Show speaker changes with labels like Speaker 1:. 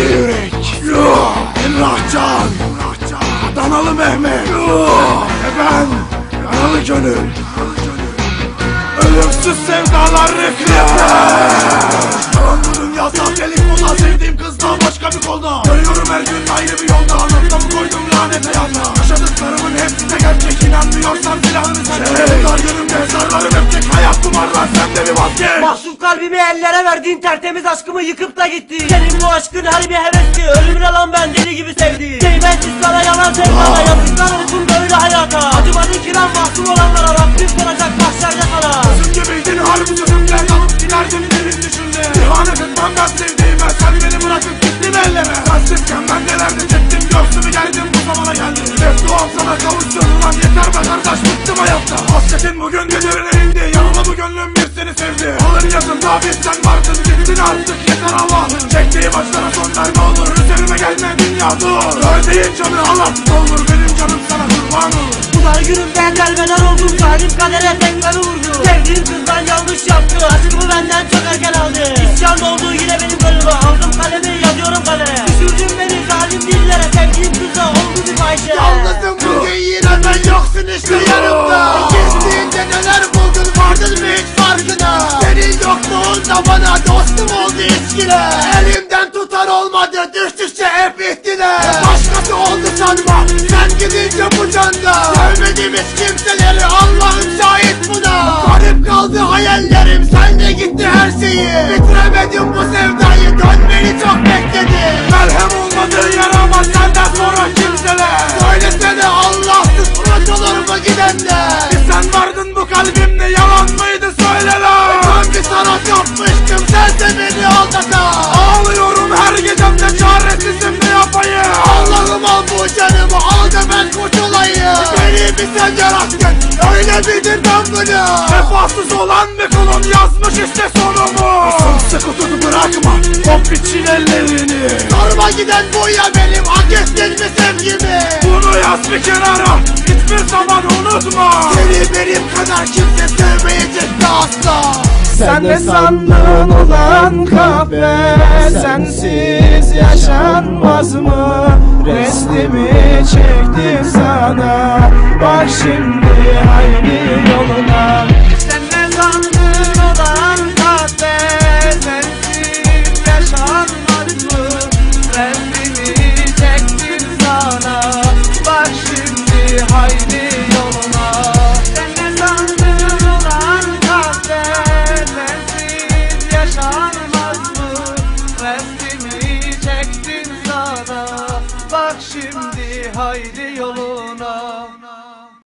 Speaker 1: Yürek. Emrahcan. Adanalı Mehmet. Ve ben. Yaralı Gönül. Ölümsüz sevdalar bu dünya sahtelik bundan sevdiğim kızdan başka bir kolda. Görüyorum her gün ayrı bir yolda. Noktamı koydum lanete yanına. Yaşadıklarımın hepsi de gerçek. İnanmıyorsan silahını sen. Çek. Dargınım mezarlarım öpecek. Hayat kumarlar sen de bir vazgeç.
Speaker 2: Mahzun kalbimi ellere verdin tertemiz aşkımı yıkıp da gitti Senin bu aşkın her bir hevesti ölümüne lan ben deli gibi sevdi Değmezsiz sana yalan sevdana yazıklar olsun böyle hayata. Acımadın ki lan mahzun olanlara Rabbim soracak mahşerde sana
Speaker 1: Gözüm gibiydin harbi sözümle Yanıp giderdin derin düşünce Divane kızmam ben sevdiğime Sen beni bırakıp gittin elleme. Kaçtıkken ben nelerdi çektim Göğsümü gerdim bu zamana geldim. Duam sana kavuştum Ulan yeter be kardeş bıktım hayatta. Hasretin bugün gecelerine indi Yanıma bu gönlüm bir seni sevdi Bir sen vardın Gittin artık yeter Allah'ım Çektiğim acılara son verme olur Üzerime gelme dünya dur. Ödeyin canı Allah. Olur Benim canım sana kurban olur.
Speaker 2: Bunlar günümden gelmeden oldum Zalim kadere tekmeni vurdu Sevdiğim kızdan yanlış yaptı Aşkımı benden çok erken aldı. İsyan oldu yine benim gönlüme Aldım kalemi yazıyorum kadere Düşürdün beni zalim dillere Sevdiğim kızla oldu bir fahişe
Speaker 3: Yalnızım bugün yine ben yoksun işte yanımda. Gittiğinde neler buldun ihtiler Başkası oldu sanma sen gidince bu canda Sevmediğimiz kimseleri Allah'ım şahit buna. Garip kaldı hayallerim sen de gitti her şeyi. Bitiremedim bu sevdayı dönmeni çok bekledim.
Speaker 1: Merhem olmadığı yaramaz senden sonra kimseler.
Speaker 3: Söylesene Allahsız unutulur mu gidenler
Speaker 1: Bir sen vardın bu kalbimde
Speaker 3: sen yarattın. Öyle ben bunu?
Speaker 1: Vefasız olan kulun yazmış işte sonumu Sımsıkı tut bırakma. Kop için ellerini.
Speaker 3: Sorma giden bu ya benim. Hak ettin mi sevgimi?
Speaker 1: Bunu yaz bir kenara. Hiçbir zaman unutma.
Speaker 3: Seni benim kadar kimse sevmeyecekti asla.
Speaker 4: Sen ne sandın ulan kahve Sensiz yaşanmaz mı? Restimi çektim Bak şimdi haydi yoluna. Sen ne sandın kahve Sensiz yaşanmaz mı? Restimi çektim sana. Bak şimdi haydi yoluna. Sen ne sandın kahve Sensiz yaşanmaz mı? Restimi çektim sana. Bak şimdi haydi yoluna